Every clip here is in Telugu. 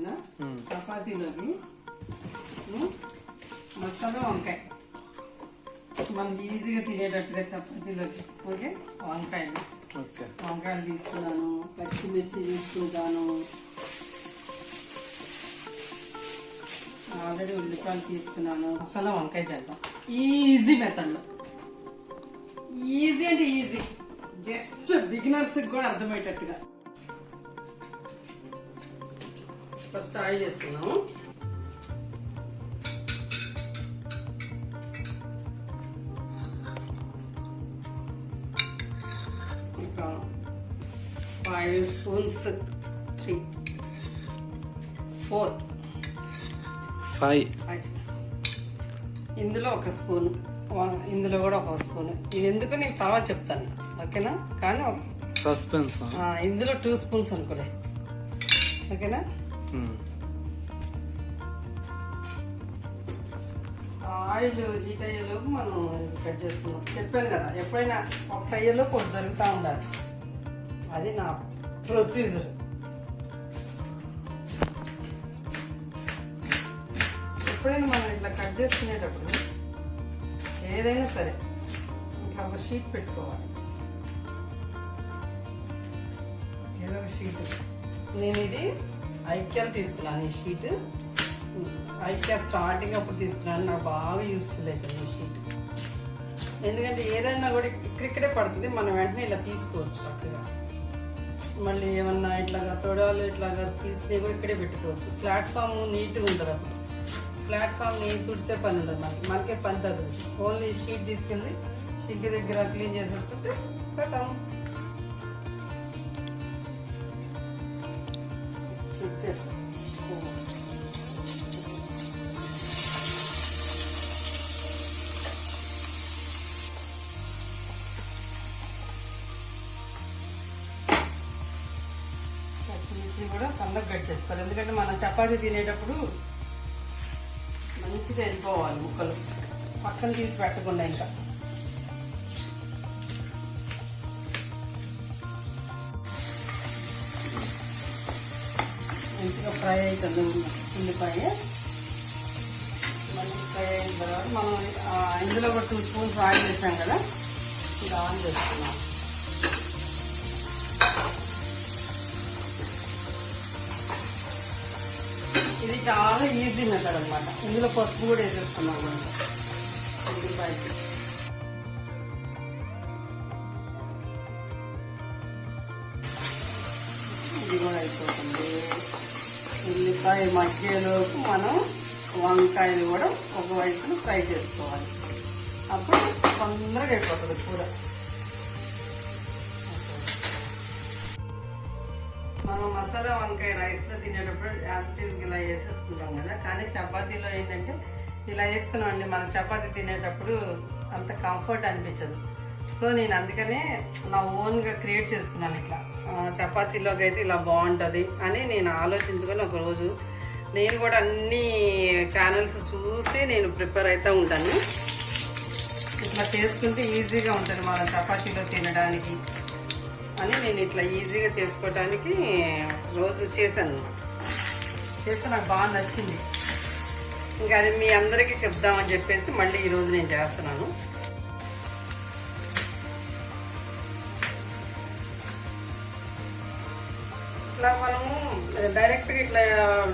చిన్న చపాతీలోకి మసాలా వంకాయ. మనం ఈజీగా తినేటట్టుగా చపాతీలోకి ఓకే? వంకాయలు. వంకాయలు తీసుకున్నాను పచ్చిమిర్చి తీసుకుంటాను. ఆల్రెడీ ఉల్లిపాయలు తీసుకున్నాను. మసాలా వంకాయ చేద్దాం. ఈజీ మెథడ్లో ఈజీ అంటే ఈజీ. జస్ట్ బిగినర్స్ కూడా అర్థమయ్యేటట్టుగా. ఫస్ట్ ఆయిల్ వేసుకున్నాము ఇంకా five spoons three four five five ఇందులో ఒక స్పూన్ ఇందులో కూడా ఒక స్పూన్. ఇది ఎందుకు నేను తర్వాత చెప్తాను ఓకేనా? కానీ సస్పెన్స్ ఇందులో టూ స్పూన్స్ అనుకోలే. ఓకేనా? ఆయిల్ హీట్ అయ్యేలోపు మనం కట్ చేసుకుందాం. చెప్పాను కదా ఎప్పుడైనా ఒక అయ్యేలోపు ఒకటి జరుగుతూ ఉండాలి. అది నా ప్రొసీజర్. ఎప్పుడైనా మనం ఇట్లా కట్ చేసుకునేటప్పుడు ఏదైనా సరే ఇట్లా ఒక షీట్ పెట్టుకోవాలి. ఏదో ఒక షీట్. నేను ఇది ఐక్యాలు తీసుకున్నాను ఈ షీట్. ఐక్యా స్టార్టింగ్ అప్పుడు తీసుకున్నాను. నాకు బాగా యూస్ఫుల్ అవుతుంది ఈ షీట్. ఎందుకంటే ఏదైనా కూడా ఇక్కడిక్కడే పడుతుంది. మనం వెంటనే ఇలా తీసుకోవచ్చు చక్కగా. మళ్ళీ ఏమన్నా ఇట్లాగా తొడాలు ఇట్లాగా తీసుకుని కూడా ఇక్కడే పెట్టుకోవచ్చు. ప్లాట్ఫామ్ నీట్గా ఉంటుంది అప్పుడు. ప్లాట్ఫామ్ని తుడిచే పని ఉండదు మనకి. మనకే పని తగ్గుతుంది. ఓన్లీ షీట్ తీసుకెళ్ళి షింక్ దగ్గర క్లీన్ చేసేసుకుంటే కథం చెక్ కూడా సన్నగా కట్ చేసుకోవాలి. ఎందుకంటే మనం చపాతి తినేటప్పుడు మంచిగా వెళ్ళిపోవాలి ముక్కలు. పక్కన తీసి పెట్టకుండా ఇంకా. ఫ్రై అవుతుంది ఉల్లిపాయ. మళ్ళీ ఫ్రై అయిన తర్వాత మనం ఇందులో ఒక టూ స్పూన్స్ ఆయిల్ వేసాం కదా ఇది ఆన్ చేసుకున్నాం ఇది చాలా ఈజీ మెథడ్ అనమాట ఇందులో పసుపు కూడా వేసేసుకున్నాం మనం. ఉల్లిపాయకి. ఇది కూడా అయిపోతుంది. ఉల్లిపాయ మధ్యలోకి మనం వంకాయలు కూడా ఒకవైపును ఫ్రై చేసుకోవాలి. అప్పుడు తొందరగా అయిపోతుంది కూర. మనం మసాలా వంకాయ రైస్లో తినేటప్పుడు యాసిటీస్కి ఇలా వేసేసుకుంటాం కదా. కానీ చపాతీలో ఏంటంటే ఇలా వేసుకున్నామండి. మనం చపాతీ తినేటప్పుడు అంత కంఫర్ట్ అనిపించదు. సో నేను అందుకనే నా ఓన్గా క్రియేట్ చేసుకున్నాను ఇట్లా. చపాతీలోకి అయితే ఇలా బాగుంటుంది అని నేను ఆలోచించుకొని ఒకరోజు నేను కూడా అన్ని ఛానల్స్ చూసి నేను ప్రిపేర్ అవుతూ ఉంటాను. ఇట్లా చేసుకుంటే ఈజీగా ఉంటుంది మనం చపాతీలో తినడానికి అని నేను ఇట్లా ఈజీగా చేసుకోవడానికి రోజు చేశాను. చేస్తే నాకు బాగా నచ్చింది. ఇంకా అది మీ అందరికీ చెప్దామని చెప్పేసి మళ్ళీ ఈరోజు నేను చేస్తున్నాను. ఇట్లా మనము డైరెక్ట్గా ఇట్లా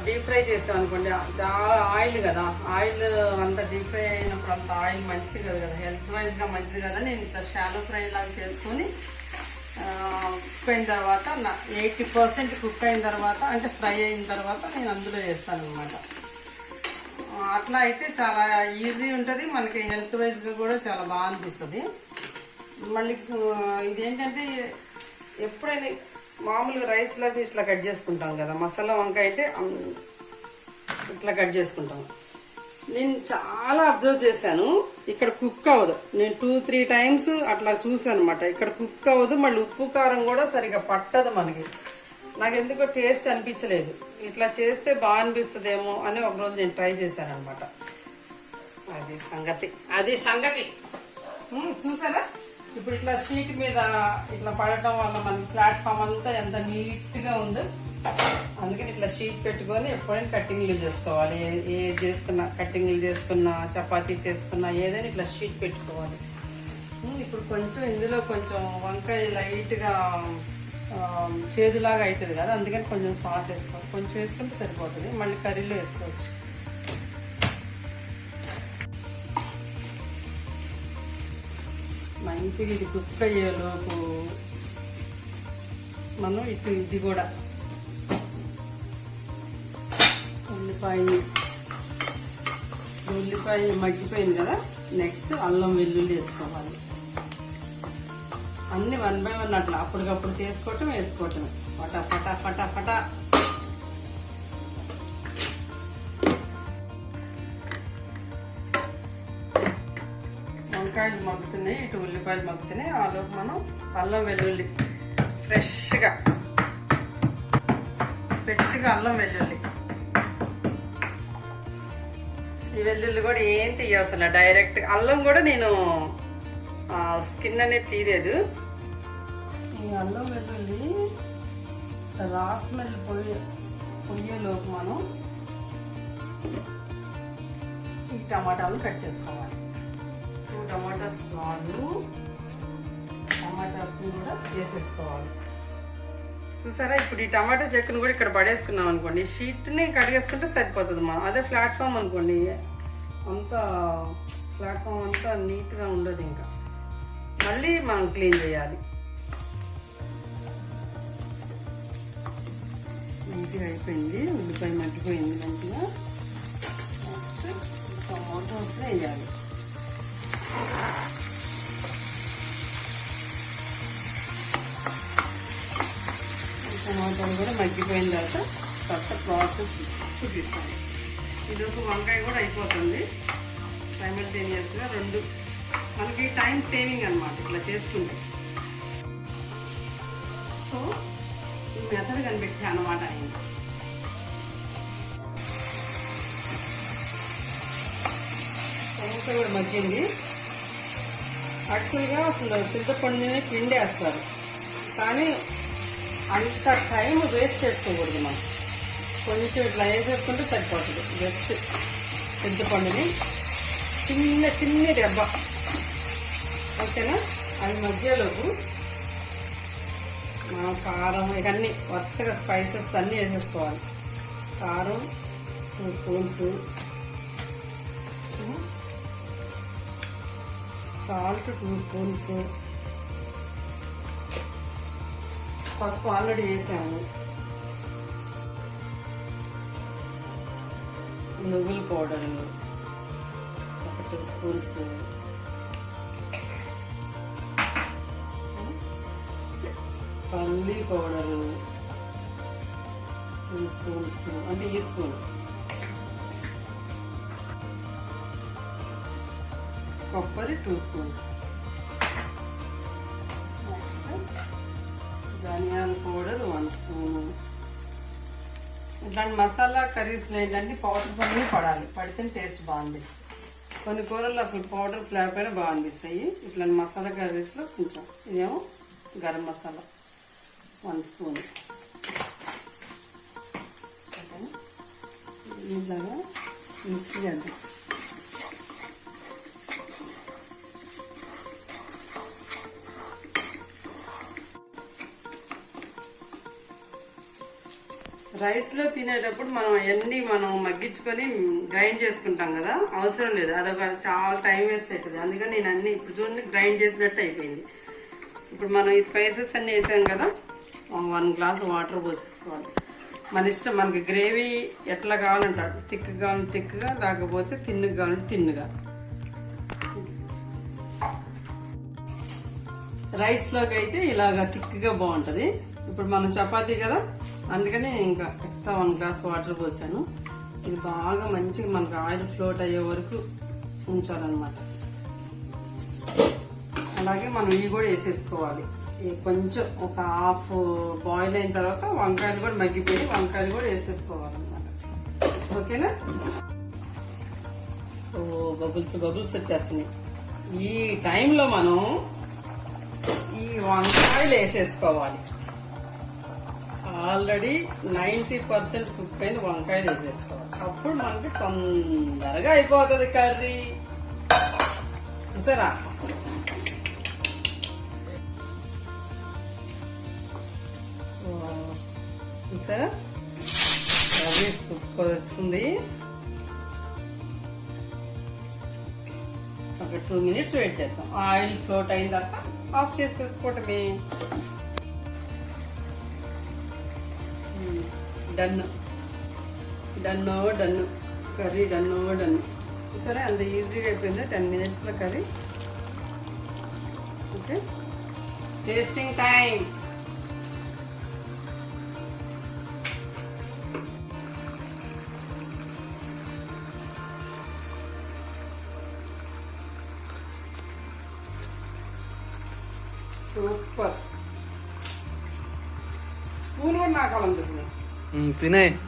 డీప్ ఫ్రై చేస్తాం అనుకోండి చాలా ఆయిల్ కదా. ఆయిల్ అంత డీప్ ఫ్రై అయినప్పుడు అంత ఆయిల్ మంచిది కదా కదా. హెల్త్ వైజ్గా మంచిది కదా నేను ఇట్లా షాలో ఫ్రై లాగా చేసుకొని కుక్ అయిన తర్వాత ఎయిటీ పర్సెంట్ కుక్ అయిన తర్వాత అంటే ఫ్రై అయిన తర్వాత నేను అందులో వేస్తాను అనమాట అట్లా అయితే చాలా ఈజీ ఉంటుంది. మనకి హెల్త్ వైజ్గా కూడా చాలా బాగా అనిపిస్తుంది. మళ్ళీ ఇదేంటంటే ఎప్పుడైనా మామూలుగా రైస్లోకి ఇట్లా కట్ చేసుకుంటాం కదా మసాలా వంకాయ అయితే ఇట్లా కట్ చేసుకుంటాం. నేను చాలా అబ్జర్వ్ చేశాను ఇక్కడ కుక్ అవ్వదు. నేను టూ త్రీ టైమ్స్ అట్లా చూసాను అనమాట ఇక్కడ కుక్ అవ్వదు మళ్ళీ ఉప్పు కారం కూడా సరిగా పట్టదు మనకి. నాకు ఎందుకో టేస్ట్ అనిపించలేదు. ఇట్లా చేస్తే బాగా అనిపిస్తుందేమో అని ఒక రోజు నేను ట్రై చేశాను అనమాట అది సంగతి. అది సంగతి. చూసారా? ఇప్పుడు ఇట్లా షీట్ మీద ఇట్లా పడటం వల్ల మనకి ప్లాట్ఫామ్ అంతా ఎంత నీట్గా ఉందో అందుకని ఇట్లా షీట్ పెట్టుకొని ఎప్పుడైనా కట్టింగ్లు చేసుకోవాలి. ఏ- చేసుకున్నా కట్టింగ్లు చేసుకున్నా చపాతీ చేసుకున్నా ఏదైనా ఇట్లా షీట్ పెట్టుకోవాలి. ఇప్పుడు కొంచెం ఇందులో కొంచెం వంకాయ లైట్గా చేదులాగా అవుతుంది కదా అందుకని కొంచెం సాల్ట్ వేసుకోవాలి. కొంచెం వేసుకుంటే సరిపోతుంది. మళ్ళీ కర్రీలో వేసుకోవచ్చు. మంచిగా ఇది కుక్ అయ్యేలోపు మనం ఇటు ఇది కూడా ఉల్లిపాయ ఉల్లిపాయ మగ్గిపోయింది కదా? నెక్స్ట్ అల్లం వెల్లుల్లి వేసుకోవాలి. అన్నీ వన్ బై వన్ అట్లా అప్పటికప్పుడు చేసుకోవటం వేసుకోవటం. పటా పటా పటా పటా. వంకాయలు మగ్గుతున్నాయి ఇటు ఉల్లిపాయలు మగ్గుతున్నాయి. ఆలోపు మనం అల్లం వెల్లుల్లి ఫ్రెష్గా ఫ్రెష్గా అల్లం వెల్లుల్లి. ఈ వెల్లుల్లి కూడా ఏం తీయవసరం డైరెక్ట్ అల్లం కూడా నేను స్కిన్ అనేది తీయలేదు. ఈ అల్లం వెల్లుల్లి రాస్మెల్ పొయ్యి పొయ్యేలోపు మనం ఈ టమాటాలను కట్ చేసుకోవాలి. టమాటా టమాటాస్ వాళ్ళు టమాటాస్ కూడా వేసేసుకోవాలి. చూసారా? ఇప్పుడు ఈ టమాటా చెక్కును కూడా ఇక్కడ పడేసుకున్నాం అనుకోండి. షీట్ని కడిగేసుకుంటే సరిపోతుంది మనం అదే ప్లాట్ఫామ్ అనుకోండి. అంతా ప్లాట్ఫామ్ అంతా నీట్గా ఉండదు ఇంకా. మళ్ళీ మనం క్లీన్ చేయాలి. మంచిగా అయిపోయింది. ఉల్లిపాయ మట్టిపోయింది మంచిగా. ఫస్ట్ టమాటోస్ వేయాలి. టమాటాలు కూడా మగ్గిపోయిన తర్వాత కొత్త ప్రాసెస్ చూపిస్తాను ఇదొక వంకాయ కూడా అయిపోతుంది. సైమల్టేనియస్గా రెండు. మనకి టైం సేవింగ్ అనమాట ఇట్లా చేసుకుంటే. సో ఈ మెథడ్ కనిపెట్టా అనమాట ఆయన కూడా మగ్గింది. యాక్చువల్గా అసలు చింతపండుని పిండేస్తారు. కానీ అంత టైం వేస్ట్ చేసుకోకూడదు మనం. కొంచెం ఇట్లా వేసేసుకుంటే సరిపోతుంది. జస్ట్ చింతపండుని చిన్న చిన్న దెబ్బ. ఓకేనా? అది మధ్యలోపు మనం కారం ఇవన్నీ వరుసగా స్పైసెస్ అన్నీ వేసేసుకోవాలి. కారం two spoons salt two spoons. పసుపు ఆల్రెడీ వేసాము. నువ్వుల పౌడర్ ఒక టూ స్పూన్స్. పల్లీ పౌడరు టూ స్పూన్స్. అంటే ఈ స్పూన్. కొబ్బరి టూ స్పూన్స్ నెక్స్ట్ ధనియాల పౌడర్ వన్ స్పూను ఇట్లాంటి మసాలా కర్రీస్లో ఏంటంటే పౌడర్స్ అన్నీ పడాలి. పడితే టేస్ట్ బాగా అనిపిస్తుంది. కొన్ని కూరల్లో అసలు పౌడర్స్ లేకపోయినా బాగా అనిపిస్తాయి. ఇట్లాంటి మసాలా కర్రీస్లో కొంచెం ఇదేమో గరం మసాలా వన్ స్పూన్ ఇలాగా మిక్స్ చేద్దాం. రైస్లో తినేటప్పుడు మనం అవన్నీ మనం మగ్గించుకొని గ్రైండ్ చేసుకుంటాం కదా? అవసరం లేదు. అదొక చాలా టైం వేస్ట్ అవుతుంది అందుకని నేను అన్ని ఇప్పుడు చూడండి గ్రైండ్ చేసినట్టు అయిపోయింది. ఇప్పుడు మనం ఈ స్పైసెస్ అన్నీ వేసాం కదా? వన్ గ్లాస్ వాటర్ పోసేసుకోవాలి. మన ఇష్టం మనకి గ్రేవీ ఎట్లా కావాలంటే థిక్ కావాలంటే థిక్గా లేకపోతే తిన్నుగా కావాలంటే తిన్నుగా రైస్లోకి అయితే ఇలాగ థిక్గా బాగుంటుంది. ఇప్పుడు మనం చపాతీ కదా? అందుకని ఇంకా ఎక్స్ట్రా వన్ గ్లాస్ వాటర్ పోసాను. ఇది బాగా మంచిగా మనకు ఆయిల్ ఫ్లోట్ అయ్యే వరకు ఉంచాలన్నమాట. అలాగే మనం ఇవి కూడా వేసేసుకోవాలి. కొంచెం ఒక హాఫ్ బాయిల్ అయిన తర్వాత వంకాయలు కూడా మగ్గిపోయి వంకాయలు కూడా వేసేసుకోవాలన్నమాట. ఓకేనా? ఓ బబుల్స్ బబుల్స్ వచ్చేస్తున్నాయి. ఈ టైంలో మనం ఈ వంకాయలు వేసేసుకోవాలి. ఆల్రెడీ నైంటీ పర్సెంట్ కుక్ అయిన వంకాయలు వేసేసుకోవాలి అప్పుడు మనకి తొందరగా అయిపోతుంది కర్రీ. చూసారా? చూసారా? కర్రీ సూపర్ వస్తుంది. ఒక టూ మినిట్స్ వెయిట్ చేద్దాం. ఆయిల్ ఫ్లోట్ అయిన తర్వాత ఆఫ్ చేసేసుకోవటమే. డన్. డన్నో డన్ కర్రీ డన్నో డన్ చూసారా? అంత ఈజీగా అయిపోయింది. టెన్ మినిట్స్లో curry. Okay tasting time super spoon కూడా నాకు అనిపిస్తుంది. తినే.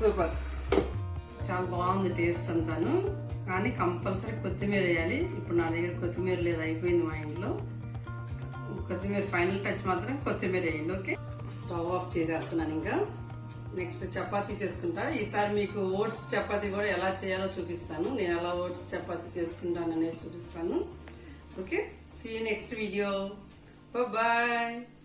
సూపర్. చాలా బాగుంది టేస్ట్ అంతాను. కానీ కంపల్సరీ కొత్తిమీర వేయాలి. ఇప్పుడు నా దగ్గర కొత్తిమీర లేదు అయిపోయింది మా ఇంట్లో. కొత్తిమీర ఫైనల్ టచ్ మాత్రం కొత్తిమీర వేయండి ఓకే? స్టవ్ ఆఫ్ చేసేస్తున్నాను ఇంకా. నెక్స్ట్ చపాతీ చేసుకుంటా. ఈసారి మీకు ఓట్స్ చపాతీ కూడా ఎలా చేయాలో చూపిస్తాను. నేను ఎలా ఓట్స్ చపాతీ చేసుకుంటాను అనేది చూపిస్తాను. Okay? See next video bye